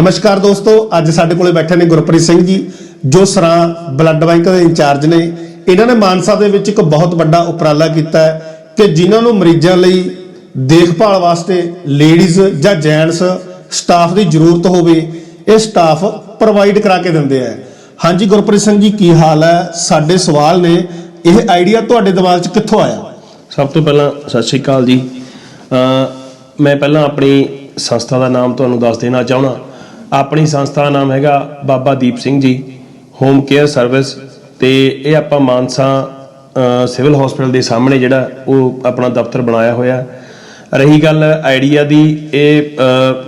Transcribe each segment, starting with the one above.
ਨਮਸਕਾਰ ਦੋਸਤੋ, ਅੱਜ ਸਾਡੇ ਕੋਲੇ ਬੈਠੇ ਨੇ ਗੁਰਪ੍ਰੀਤ ਸਿੰਘ ਜੀ, ਜੋ ਸਰਾਂ ਬਲੱਡ ਬੈਂਕ ਦੇ ਇੰਚਾਰਜ ਨੇ। ਇਹਨਾਂ ਨੇ ਮਾਨਸਾ ਦੇ ਵਿੱਚ ਇੱਕ ਬਹੁਤ ਵੱਡਾ ਉਪਰਾਲਾ ਕੀਤਾ ਹੈ ਕਿ ਜਿਨ੍ਹਾਂ ਨੂੰ ਮਰੀਜ਼ਾਂ ਲਈ ਦੇਖਭਾਲ ਵਾਸਤੇ ਲੇਡੀਜ਼ ਜਾਂ ਜੈਂਟਸ ਸਟਾਫ ਦੀ ਜ਼ਰੂਰਤ ਹੋਵੇ, ਇਹ ਸਟਾਫ ਪ੍ਰੋਵਾਈਡ ਕਰਾ ਕੇ ਦਿੰਦੇ ਆ। ਹਾਂਜੀ ਗੁਰਪ੍ਰੀਤ ਸਿੰਘ ਜੀ, ਕੀ ਹਾਲ ਹੈ? ਸਾਡੇ ਸਵਾਲ ਨੇ। ਇਹ ਆਈਡੀਆ ਤੁਹਾਡੇ ਦਿਮਾਗ 'ਚ ਕਿੱਥੋਂ ਆਇਆ? ਸਭ ਤੋਂ ਪਹਿਲਾਂ ਸਤਿ ਸ਼੍ਰੀ ਅਕਾਲ ਜੀ। ਮੈਂ ਪਹਿਲਾਂ ਆਪਣੀ ਸੰਸਥਾ ਦਾ ਨਾਮ ਤੁਹਾਨੂੰ ਦੱਸ ਦੇਣਾ ਚਾਹਣਾ ਆਪਣੀ ਸੰਸਥਾ ਦਾ ਨਾਮ ਹੈਗਾ Baba Deep Singh ji home care service ਤੇ ਇਹ ਆਪਾਂ ਮਾਨਸਾ ਸਿਵਲ ਹਸਪੀਟਲ ਦੇ ਸਾਹਮਣੇ ਜਿਹੜਾ ਉਹ ਆਪਣਾ ਦਫ਼ਤਰ ਬਣਾਇਆ ਹੋਇਆ। ਰਹੀ ਗੱਲ ਆਈਡੀਆ ਦੀ ਇਹ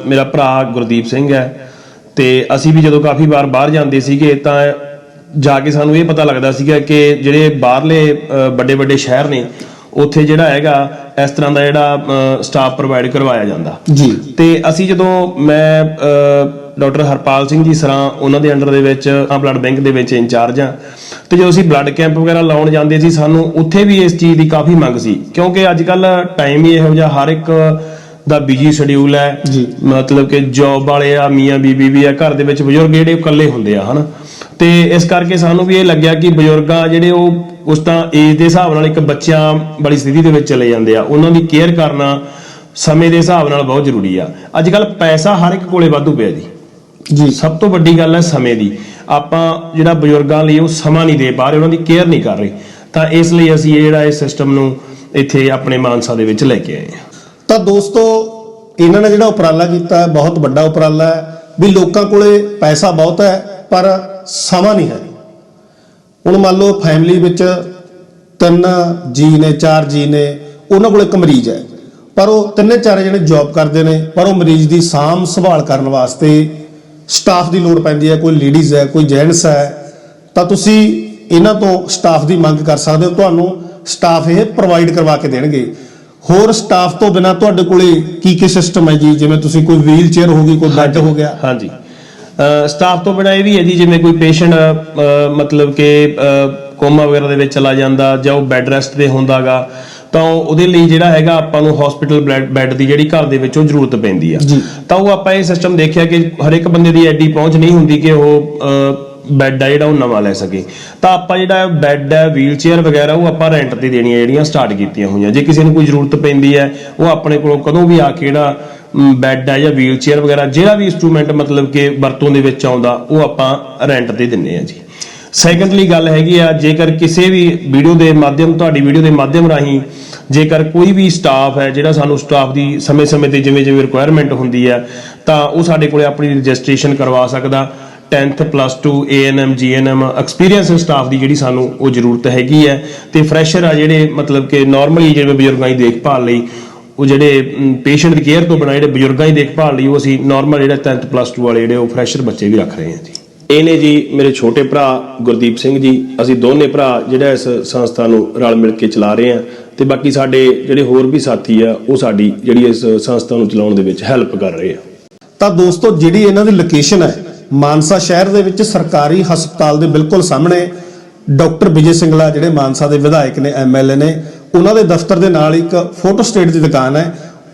ਮੇਰਾ ਭਰਾ ਗੁਰਦੀਪ ਸਿੰਘ ਹੈ ਤੇ ਅਸੀਂ ਵੀ ਜਦੋਂ ਕਾਫੀ ਵਾਰ ਬਾਹਰ ਜਾਂਦੇ ਸੀਗੇ ਤਾਂ ਜਾ ਕੇ ਸਾਨੂੰ ਇਹ ਪਤਾ ਲੱਗਦਾ ਸੀਗਾ ਕਿ ਜਿਹੜੇ ਬਾਹਰਲੇ ਵੱਡੇ ਵੱਡੇ ਸ਼ਹਿਰ ਨੇ ਉੱਥੇ ਜਿਹੜਾ ਹੈਗਾ ਇਸ ਤਰ੍ਹਾਂ ਦਾ ਜਿਹੜਾ ਸਟਾਫ ਪ੍ਰੋਵਾਈਡ ਕਰਵਾਇਆ ਜਾਂਦਾ। ਜੀ। ਤੇ ਅਸੀਂ ਜਦੋਂ ਮੈਂ ਡਾਕਟਰ ਹਰਪਾਲ ਸਿੰਘ ਜੀ ਸਰਾਂ ਉਹਨਾਂ ਦੇ ਅੰਡਰ ਦੇ ਵਿੱਚ ਆ ਬਲੱਡ ਬੈਂਕ ਦੇ ਵਿੱਚ ਇੰਚਾਰਜ ਆ ਤੇ ਜਦੋਂ ਅਸੀਂ ਬਲੱਡ ਕੈਂਪ ਵਗੈਰਾ ਲਾਉਣ ਜਾਂਦੇ ਸੀ ਸਾਨੂੰ ਉੱਥੇ ਵੀ ਇਸ ਚੀਜ਼ ਦੀ ਕਾਫੀ ਮੰਗ ਸੀ। ਕਿਉਂਕਿ ਅੱਜ ਕੱਲ ਟਾਈਮ ਹੀ ਇਹੋ ਜਿਹਾ ਹਰ ਇੱਕ ਦਾ ਬਿਜ਼ੀ ਸ਼ਡਿਊਲ ਹੈ। ਜੀ। ਮਤਲਬ ਕਿ ਜੌਬ ਵਾਲੇ ਆ ਮੀਆਂ ਬੀਬੀ ਵੀ ਆ ਘਰ ਦੇ ਵਿੱਚ ਬਜ਼ੁਰਗ ਜਿਹੜੇ ਇਕੱਲੇ ਹੁੰਦੇ ਆ ਹਨਾ। ਤੇ ਇਸ ਕਰਕੇ ਸਾਨੂੰ ਵੀ ਇਹ ਲੱਗਿਆ ਕਿ ਬਜ਼ੁਰਗਾਂ ਜਿਹੜੇ ਉਹ ਉਸ ਤਾਂ ਏਜ ਦੇ ਹਿਸਾਬ ਨਾਲ ਇੱਕ ਬੱਚਿਆਂ ਵਾਲੀ ਸਥਿਤੀ ਦੇ ਵਿੱਚ ਚਲੇ ਜਾਂਦੇ ਆ। ਉਹਨਾਂ ਦੀ ਕੇਅਰ ਕਰਨਾ ਸਮੇਂ ਦੇ ਹਿਸਾਬ ਨਾਲ ਬਹੁਤ ਜ਼ਰੂਰੀ ਆ। ਅੱਜ ਕੱਲ ਪੈਸਾ ਹਰ ਇੱਕ ਕੋਲੇ ਵਾਧੂ ਪਿਆ ਜੀ। ਜੀ। ਸਭ ਤੋਂ ਵੱਡੀ ਗੱਲ ਹੈ ਸਮੇਂ ਦੀ। ਆਪਾਂ ਜਿਹੜਾ ਬਜ਼ੁਰਗਾਂ ਲਈ ਉਹ ਸਮਾਂ ਨਹੀਂ ਦੇ ਪਾ ਰਹੇ, ਉਹਨਾਂ ਦੀ ਕੇਅਰ ਨਹੀਂ ਕਰ ਰਹੇ। ਤਾਂ ਇਸ ਲਈ ਅਸੀਂ ਇਹ ਜਿਹੜਾ ਇਹ ਸਿਸਟਮ ਨੂੰ ਇੱਥੇ ਆਪਣੇ ਮਾਨਸਾ ਦੇ ਵਿੱਚ ਲੈ ਕੇ ਆਏ ਹਾਂ। ਤਾਂ ਦੋਸਤੋ, ਇਹਨਾਂ ਨੇ ਜਿਹੜਾ ਉਪਰਾਲਾ ਕੀਤਾ ਬਹੁਤ ਵੱਡਾ ਉਪਰਾਲਾ ਹੈ ਵੀ ਲੋਕਾਂ ਕੋਲੇ ਪੈਸਾ ਬਹੁਤ ਹੈ, ਪਰ ਸਮਾਂ ਨਹੀਂ ਹੈ। ਹੁਣ ਮੰਨ ਲਓ ਫੈਮਿਲੀ ਵਿੱਚ ਤਿੰਨ ਜੀ ਨੇ, ਚਾਰ ਜੀ ਨੇ, ਉਹਨਾਂ ਕੋਲ ਇੱਕ ਮਰੀਜ਼ ਹੈ। ਪਰ ਉਹ ਤਿੰਨੇ ਚਾਰੇ ਜਣੇ ਜੌਬ ਕਰਦੇ ਨੇ, ਪਰ ਉਹ ਮਰੀਜ਼ ਦੀ ਸਾਂਭ ਸੰਭਾਲ ਕਰਨ ਵਾਸਤੇ ਸਟਾਫ ਦੀ ਲੋੜ ਪੈਂਦੀ ਹੈ ਕੋਈ ਲੇਡੀਜ਼ ਹੈ ਕੋਈ ਜੈਂਟਸ ਹੈ ਤਾਂ ਤੁਸੀਂ ਇਹਨਾਂ ਤੋਂ ਸਟਾਫ ਦੀ ਮੰਗ ਕਰ ਸਕਦੇ ਹੋ ਤੁਹਾਨੂੰ ਸਟਾਫ ਇਹ ਪ੍ਰੋਵਾਈਡ ਕਰਵਾ ਕੇ ਦੇਣਗੇ। ਹੋਰ ਸਟਾਫ ਤੋਂ ਬਿਨਾ ਤੁਹਾਡੇ ਕੋਲੇ ਕੀ ਕੀ ਸਿਸਟਮ ਹੈ ਜੀ? ਜਿਵੇਂ ਤੁਸੀਂ ਕੋਈ ਵੀਲ ਚੇਅਰ ਹੋ ਗਈ ਕੋਈ ਬੈੱਡ ਹੋ ਗਿਆ। ਹਾਂਜੀ। ਸਟਾਫ ਤੋਂ ਬਿਨਾਂ ਇਹ ਵੀ ਹੈ ਜੀ ਜਿਵੇਂ ਕੋਈ ਪੇਸ਼ੈਂਟ ਮਤਲਬ ਕਿ ਕੋਮਾ ਵਗੈਰਾ ਦੇ ਵਿੱਚ ਚਲਾ ਜਾਂਦਾ ਜਾਂ ਉਹ ਬੈੱਡ ਰੈਸਟ ਤੇ ਹੁੰਦਾਗਾ ਤਾਂ ਉਹ- ਉਹਦੇ ਲਈ ਜਿਹੜਾ ਹੈਗਾ ਆਪਾਂ ਨੂੰ ਹਸਪੀਟਲ ਬੈੱਡ ਦੀ ਜਿਹੜੀ ਘਰ ਦੇ ਵਿੱਚ ਜ਼ਰੂਰਤ ਪੈਂਦੀ ਆ। ਤਾਂ ਉਹ ਆਪਾਂ ਇਹ ਸਿਸਟਮ ਦੇਖਿਆ ਕਿ ਹਰ ਇੱਕ ਬੰਦੇ ਦੀ ਐਡੀ ਪਹੁੰਚ ਨਹੀਂ ਹੁੰਦੀ ਕਿ ਉਹ ਬੈੱਡ ਆ ਜਿਹੜਾ ਉਹ ਨਵਾਂ ਲੈ ਸਕੇ। ਤਾਂ ਆਪਾਂ ਜਿਹੜਾ ਬੈੱਡ ਹੈ ਵੀਲ ਚੇਅਰ ਵਗੈਰਾ ਉਹ ਆਪਾਂ ਰੈਂਟ ਤੇ ਦੇਣੀਆਂ ਜਿਹੜੀਆਂ ਸਟਾਰਟ ਕੀਤੀਆਂ ਹੋਈਆਂ। ਜੇ ਕਿਸੇ ਨੂੰ ਕੋਈ ਜ਼ਰੂਰਤ ਪੈਂਦੀ ਹੈ ਉਹ ਆਪਣੇ ਕੋਲੋਂ ਕਦੋਂ ਵੀ ਆ ਕੇ ਜਿਹੜਾ ਬੈੱਡ ਹੈ ਜਾਂ ਵੀਲ ਚੇਅਰ ਵਗੈਰਾ ਜਿਹੜਾ ਵੀ ਇਨਸਟਰੂਮੈਂਟ ਮਤਲਬ ਕਿ ਵਰਤੋਂ ਦੇ ਵਿੱਚ ਆਉਂਦਾ ਉਹ ਆਪਾਂ ਰੈਂਟ ਤੇ ਦਿੰਨੇ ਆ ਜੀ। ਸੈਕੰਡਲੀ ਗੱਲ ਹੈਗੀ ਆ, ਜੇਕਰ ਕਿਸੇ ਵੀ ਵੀਡੀਓ ਦੇ ਮਾਧਿਅਮ, ਤੁਹਾਡੀ ਵੀਡੀਓ ਦੇ ਮਾਧਿਅਮ ਰਾਹੀਂ ਜੇਕਰ ਕੋਈ ਵੀ ਸਟਾਫ ਹੈ, ਜਿਹੜਾ ਸਾਨੂੰ ਸਟਾਫ ਦੀ ਸਮੇਂ-ਸਮੇਂ ਤੇ ਜਿਵੇਂ ਜਿਵੇਂ ਰਿਕੁਆਇਰਮੈਂਟ ਹੁੰਦੀ ਹੈ, ਤਾਂ ਉਹ ਸਾਡੇ ਕੋਲੇ ਆਪਣੀ ਰਜਿਸਟ੍ਰੇਸ਼ਨ ਕਰਵਾ ਸਕਦਾ। 10th plus 2 ANM GNM experience staff ਦੀ ਜਿਹੜੀ ਸਾਨੂੰ ਉਹ ਜ਼ਰੂਰਤ ਹੈਗੀ ਹੈ। ਤੇ ਫਰੈਸ਼ਰ ਆ ਜਿਹੜੇ, ਮਤਲਬ ਕਿ ਨਾਰਮਲੀ ਜਿਵੇਂ ਬਜ਼ੁਰਗਾਂ ਦੀ ਦੇਖਭਾਲ ਲਈ, ਉਹ ਜਿਹੜੇ ਪੇਸ਼ੈਂਟ ਕੇਅਰ ਤੋਂ ਬਿਨਾਂ ਜਿਹੜੇ ਬਜ਼ੁਰਗਾਂ ਦੀ ਦੇਖਭਾਲ ਲਈ ਉਹ ਅਸੀਂ ਨਾਰਮਲ ਜਿਹੜਾ 10th ਪਲੱਸ 2 ਵਾਲੇ ਜਿਹੜੇ ਉਹ ਫਰੈਸ਼ਰ ਬੱਚੇ ਵੀ ਰੱਖ ਰਹੇ ਹਾਂ ਜੀ। ਇਹ ਨੇ ਜੀ ਮੇਰੇ ਛੋਟੇ ਭਰਾ ਗੁਰਦੀਪ ਸਿੰਘ ਜੀ। ਅਸੀਂ ਦੋਨੇ ਭਰਾ ਜਿਹੜਾ ਇਸ ਸੰਸਥਾ ਨੂੰ ਰਲ ਮਿਲ ਕੇ ਚਲਾ ਰਹੇ ਹਾਂ ਤੇ ਬਾਕੀ ਸਾਡੇ ਜਿਹੜੇ ਹੋਰ ਵੀ ਸਾਥੀ ਆ, ਉਹ ਸਾਡੀ ਜਿਹੜੀ ਇਸ ਸੰਸਥਾ ਨੂੰ ਚਲਾਉਣ ਦੇ ਵਿੱਚ ਹੈਲਪ ਕਰ ਰਹੇ ਆ। ਤਾਂ ਦੋਸਤੋ, ਜਿਹੜੀ ਇਹਨਾਂ ਦੀ ਲੋਕੇਸ਼ਨ ਹੈ, ਮਾਨਸਾ ਸ਼ਹਿਰ ਦੇ ਵਿੱਚ ਸਰਕਾਰੀ ਹਸਪਤਾਲ ਦੇ ਬਿਲਕੁਲ ਸਾਹਮਣੇ, ਡਾਕਟਰ ਵਿਜੇ ਸਿੰਗਲਾ ਜਿਹੜੇ ਮਾਨਸਾ ਦੇ ਵਿਧਾਇਕ ਨੇ ਐਮਐਲਏ ਨੇ, ਉਹਨਾਂ ਦੇ ਦਫ਼ਤਰ ਦੇ ਨਾਲ ਇੱਕ ਫੋਟੋ ਸਟੇਟ ਦੀ ਦੁਕਾਨ ਹੈ।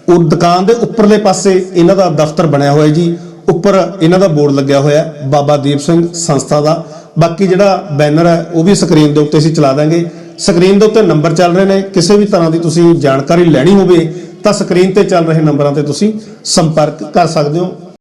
ਉਹ ਦੁਕਾਨ ਦੇ ਉੱਪਰਲੇ ਪਾਸੇ ਇਹਨਾਂ ਦਾ ਦਫ਼ਤਰ ਬਣਿਆ ਹੋਇਆ ਜੀ। ਉੱਪਰ ਇਹਨਾਂ ਦਾ ਬੋਰਡ ਲੱਗਿਆ ਹੋਇਆ ਬਾਬਾ ਦੀਪ ਸਿੰਘ ਸੰਸਥਾ ਦਾ। ਬਾਕੀ ਜਿਹੜਾ ਬੈਨਰ ਹੈ, ਉਹ ਵੀ ਸਕਰੀਨ ਦੇ ਉੱਤੇ ਅਸੀਂ ਚਲਾ ਦਾਂਗੇ। ਸਕਰੀਨ ਦੇ ਉੱਤੇ ਨੰਬਰ ਚੱਲ ਰਹੇ ਨੇ, ਕਿਸੇ ਵੀ ਤਰ੍ਹਾਂ ਦੀ ਤੁਸੀਂ ਜਾਣਕਾਰੀ ਲੈਣੀ ਹੋਵੇ, ਤਾਂ ਸਕਰੀਨ ਤੇ ਚੱਲ ਰਹੇ ਨੰਬਰਾਂ ਤੇ ਤੁਸੀਂ ਸੰਪਰਕ ਕਰ ਸਕਦੇ ਹੋ।